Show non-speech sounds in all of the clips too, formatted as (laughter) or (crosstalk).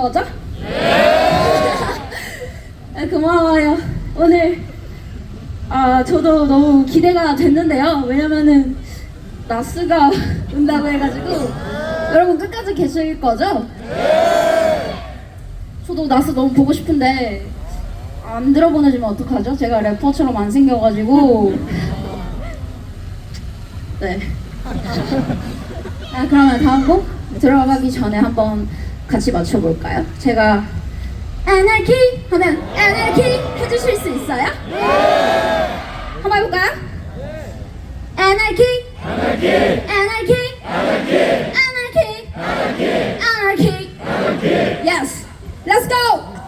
거죠? 네, (laughs) 고마워요. 오늘 아 저도 너무 기대가 됐는데요. 왜냐면은 나스가 (laughs) 온다고 해가지고 여러분 끝까지 계실 거죠? 저도 나스 너무 보고 싶은데 안 들어보내주면 어떡하죠? 제가 래퍼처럼 안 생겨가지고 네. (laughs) 아 그러면 다음 곡 들어가기 전에 한번 같이 맞춰볼까요? 제가 에너키 하면 에너키 해주실 수 있어요? 한번 해볼까요? 에너키 에너키 에너키 에너키 에너키 Yes, let's go.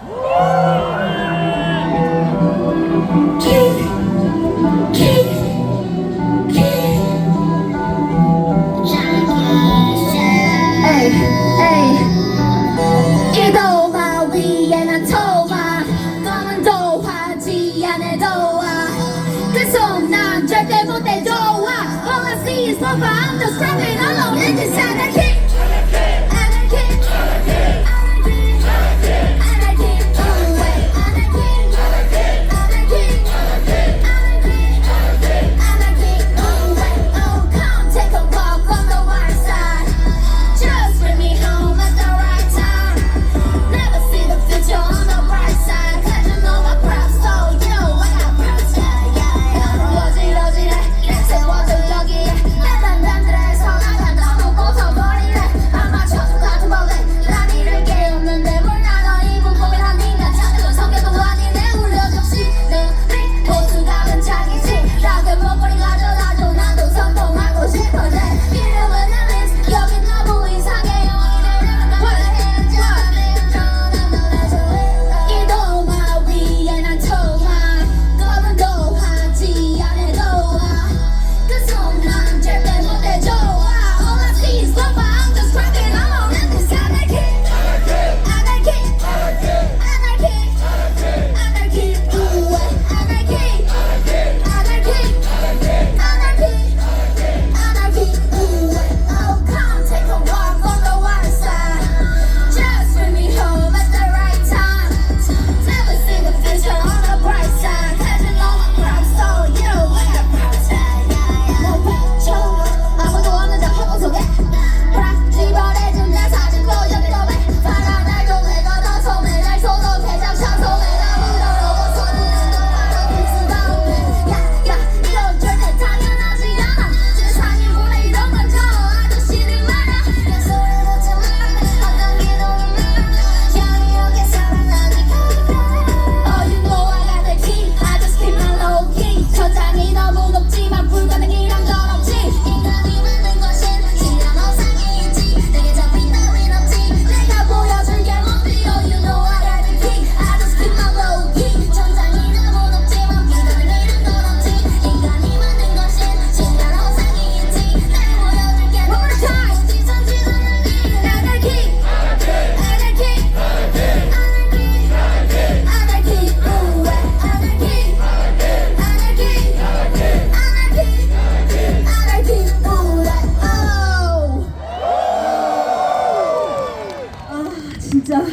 진짜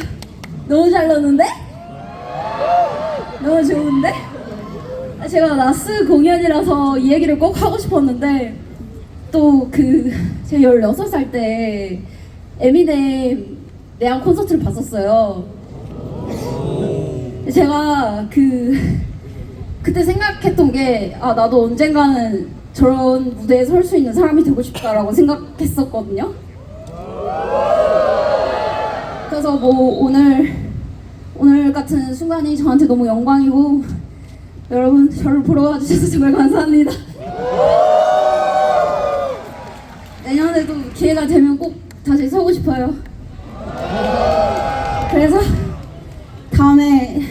너무 잘 넣는데? 너무 좋은데? 아, 제가 나스 공연이라서 이 얘기를 꼭 하고 싶었는데 또 그 제가 16살 때 에미넴 내한 콘서트를 봤었어요. 제가 그 그때 생각했던 게 아 나도 언젠가는 저런 무대에 설 수 있는 사람이 되고 싶다라고 생각했었거든요. 그래서 뭐 오늘 오늘 같은 순간이 저한테 너무 영광이고 여러분 저를 보러 와주셔서 정말 감사합니다. 내년에도 기회가 되면 꼭 다시 서고 싶어요. 그래서 다음에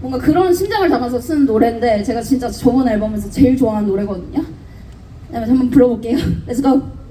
뭔가 그런 심장을 담아서 쓴 노래인데 제가 진짜 저번 앨범에서 제일 좋아하는 노래거든요. 네, 한번 불러볼게요. Let's go.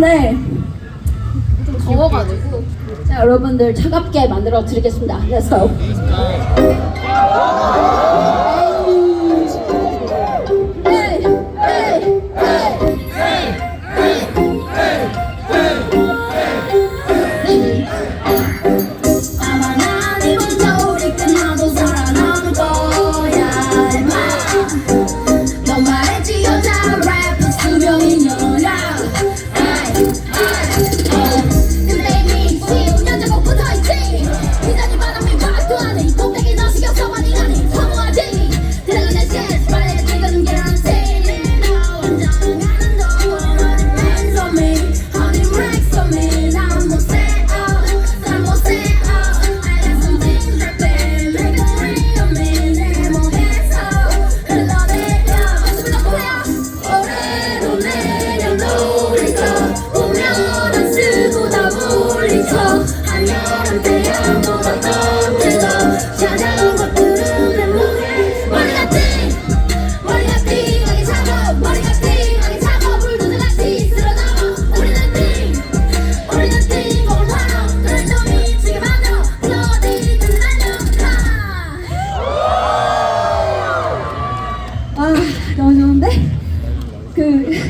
한데 좀 더워가지고 자 여러분들 차갑게 만들어 드리겠습니다. Let's.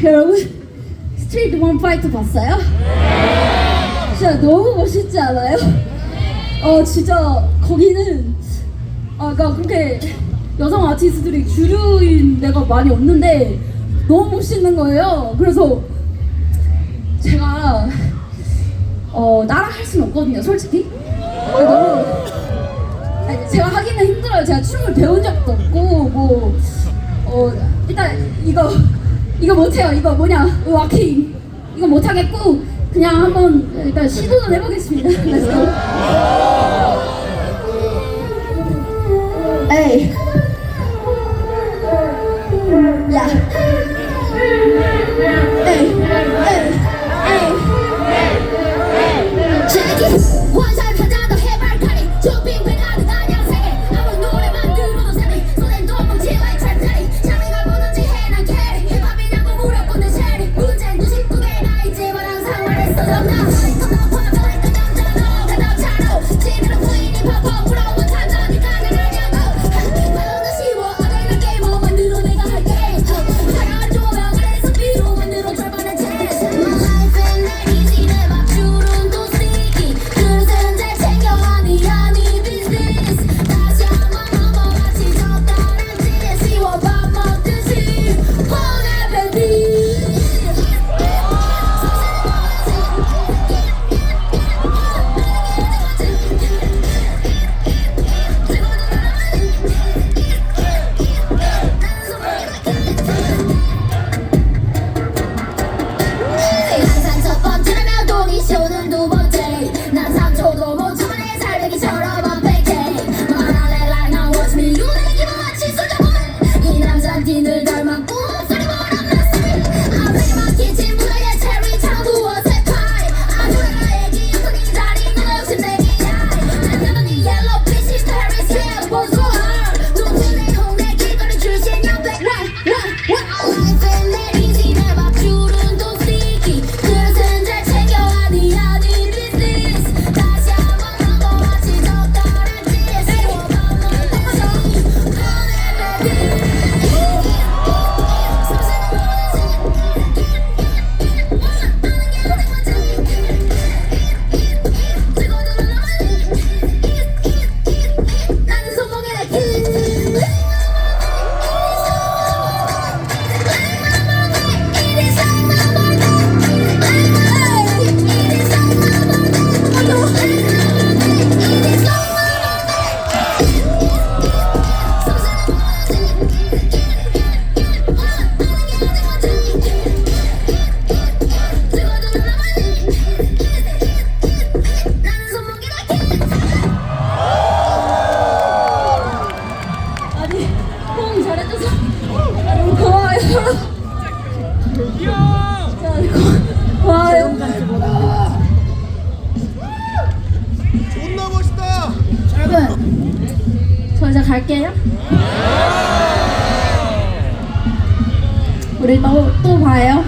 (laughs) 여러분 스트리트 원 파이트 봤어요? 진짜 너무 멋있지 않아요? 어 진짜 거기는 아까 그렇게 여성 아티스트들이 주류인 데가 많이 없는데 너무 멋있는 거예요. 그래서 제가 어 따라 할 수는 없거든요, 솔직히. 너무 제가 하기는 힘들어요. 제가 춤을 배운 적도 없고 뭐 어 일단 이거 이거 못해요. 이거 뭐냐? 와킹. 이거 못하겠고 그냥 한번 일단 시도는 해보겠습니다. 에이. 야. 에이. 에이. 에이. 에이. 에이. 에이. 우리 또, 또 봐요.